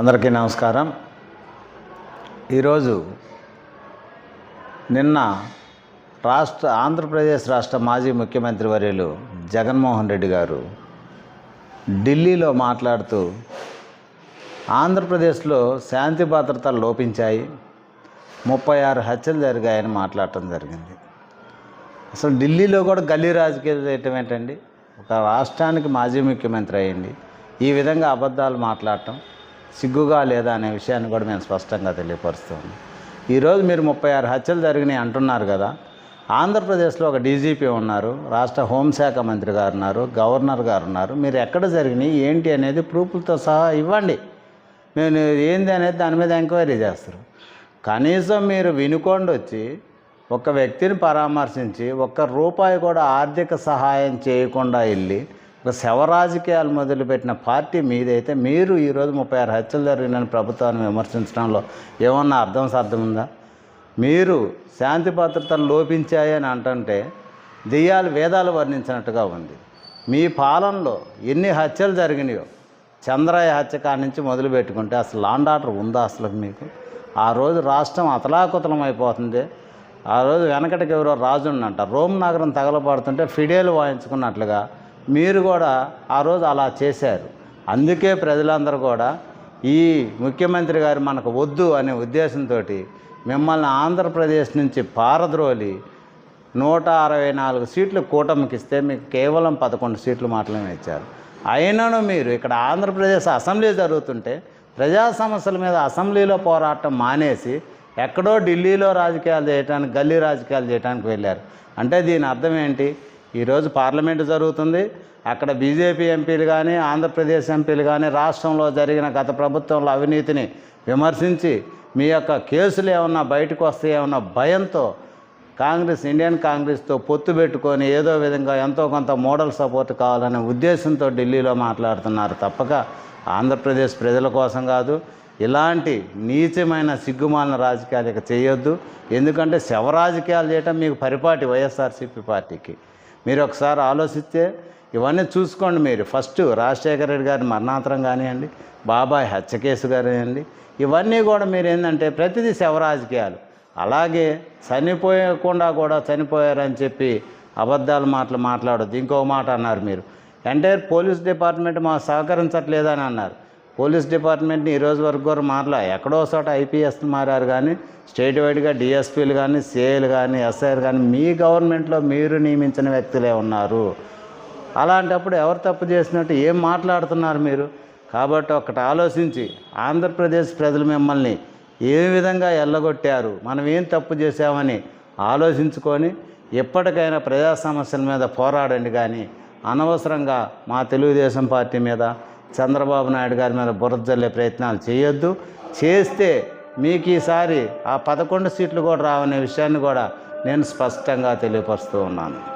అందరికీ నమస్కారం. ఈరోజు నిన్న రాష్ట్ర ఆంధ్రప్రదేశ్ రాష్ట్ర మాజీ ముఖ్యమంత్రి వర్యులు జగన్మోహన్ రెడ్డి గారు ఢిల్లీలో మాట్లాడుతూ ఆంధ్రప్రదేశ్లో శాంతి భద్రతలు లోపించాయి ముప్పై ఆరు హత్యలు జరిగాయని మాట్లాడటం జరిగింది. అసలు ఢిల్లీలో కూడా గల్లీ రాజకీయాలు చేయటం ఏంటండి? ఒక రాష్ట్రానికి మాజీ ముఖ్యమంత్రి అయ్యండి. ఈ విధంగా అబద్ధాలు మాట్లాడటం సిగ్గుగా లేదా అనే విషయాన్ని కూడా మేము స్పష్టంగా తెలియపరుస్తాము. ఈరోజు మీరు ముప్పై ఆరు హత్యలు జరిగినాయి అంటున్నారు కదా. ఆంధ్రప్రదేశ్లో ఒక డీజీపీ ఉన్నారు రాష్ట్ర హోంశాఖ మంత్రి గారు ఉన్నారు గవర్నర్ గారు ఉన్నారు. మీరు ఎక్కడ జరిగినాయి ఏంటి అనేది ప్రూఫ్లతో సహా ఇవ్వండి. నేను ఏంది అనేది దాని మీద ఎంక్వైరీ చేస్తారు. కనీసం మీరు వినుకోండి వచ్చి ఒక వ్యక్తిని పరామర్శించి ఒక్క రూపాయి కూడా ఆర్థిక సహాయం చేయకుండా వెళ్ళి శవ రాజకీయాలు మొదలుపెట్టిన పార్టీ మీదైతే మీరు ఈరోజు ముప్పై ఆరు హత్యలు జరిగిన ప్రభుత్వాన్ని విమర్శించడంలో ఏమన్నా అర్థం సార్థం ఉందా? మీరు శాంతి భద్రతను లోపించాయని అంటుంటే దెయ్యాలు వేదాలు వర్ణించినట్టుగా ఉంది. మీ పాలనలో ఎన్ని హత్యలు జరిగినాయో చంద్రయ్య హత్య కాడి నుంచి మొదలు పెట్టుకుంటే అసలు లాండ్ ఆర్డర్ ఉందా అసలు మీకు? ఆ రోజు రాష్ట్రం అతలాకుతలం అయిపోతుంది. ఆ రోజు వెనకటికి ఎవరో రాజు రాజుండంట. రోమ్ నగరం తగలబడుతుంటే ఫిడేలు వాయించుకున్నట్లుగా మీరు కూడా ఆ రోజు అలా చేశారు. అందుకే ప్రజలందరూ కూడా ఈ ముఖ్యమంత్రి గారు మనకు వద్దు అనే ఉద్దేశంతో మిమ్మల్ని ఆంధ్రప్రదేశ్ నుంచి పారద్రోలి నూట అరవై నాలుగు సీట్లు కూటమికి ఇస్తే మీకు కేవలం పదకొండు సీట్లు మాత్రమే ఇచ్చారు. అయినను మీరు ఇక్కడ ఆంధ్రప్రదేశ్ అసెంబ్లీ జరుగుతుంటే ప్రజా సమస్యల మీద అసెంబ్లీలో పోరాటం మానేసి ఎక్కడో ఢిల్లీలో రాజకీయాలు చేయడానికి గల్లీ రాజకీయాలు చేయడానికి వెళ్ళారు. అంటే దీని అర్థం ఏంటి? ఈరోజు పార్లమెంటు జరుగుతుంది. అక్కడ బీజేపీ ఎంపీలు కానీ ఆంధ్రప్రదేశ్ ఎంపీలు కానీ రాష్ట్రంలో జరిగిన గత ప్రభుత్వంలో అవినీతిని విమర్శించి మీ యొక్క కేసులు ఏమన్నా బయటకు వస్తాయేమన్నా భయంతో కాంగ్రెస్ ఇండియన్ కాంగ్రెస్తో పొత్తు పెట్టుకొని ఏదో విధంగా ఎంతో కొంత మోడల్ సపోర్ట్ కావాలనే ఉద్దేశంతో ఢిల్లీలో మాట్లాడుతున్నారు తప్పక. ఆంధ్రప్రదేశ్ ప్రజల కోసం కాదు ఇలాంటి నీచమైన సిగ్గుమాలిన రాజకీయాలు ఇక చేయొద్దు. ఎందుకంటే శవ రాజకీయాలు చేయటం మీకు పరిపాటి వైఎస్ఆర్సీపీ పార్టీకి. మీరు ఒకసారి ఆలోచిస్తే ఇవన్నీ చూసుకోండి మీరు. ఫస్ట్ రాజశేఖర రెడ్డి గారి మరణాంతరం కానివ్వండి బాబాయ్ హత్య కేసు కానివ్వండి ఇవన్నీ కూడా మీరు ఏంటంటే ప్రతిదీ శవరాజకీయాలు. అలాగే చనిపోయకుండా కూడా చనిపోయారని చెప్పి అబద్ధాలు మాటలు మాట్లాడొద్దు. ఇంకో మాట అన్నారు మీరు. ఎంటైర్ పోలీస్ డిపార్ట్మెంట్ మాకు సహకరించట్లేదని అన్నారు. పోలీస్ డిపార్ట్మెంట్ని ఈ రోజు వరకు కూడా మారలా. ఎక్కడో చోట ఐపీఎస్ మారారు కానీ స్టేట్ వైడ్గా డిఎస్పీలు కానీ సిఐలు కానీ ఎస్ఐలు కానీ మీ గవర్నమెంట్లో మీరు నియమించిన వ్యక్తులే ఉన్నారు. అలాంటప్పుడు ఎవరు తప్పు చేసినట్టు ఏం మాట్లాడుతున్నారు మీరు? కాబట్టి ఒకటి ఆలోచించి ఆంధ్రప్రదేశ్ ప్రజలు మిమ్మల్ని ఏ విధంగా ఎల్లగొట్టారు? మనం ఏం తప్పు చేశామని ఆలోచించుకొని ఎప్పటికైనా ప్రజా సమస్యల మీద పోరాడండి కానీ అనవసరంగా మా తెలుగుదేశం పార్టీ మీద చంద్రబాబు నాయుడు గారి మీద బురద జల్లే ప్రయత్నాలు చేయొద్దు. చేస్తే మీకు ఈసారి ఆ పదకొండు సీట్లు కూడా రావనే విషయాన్ని కూడా నేను స్పష్టంగా తెలియపరుస్తూ ఉన్నాను.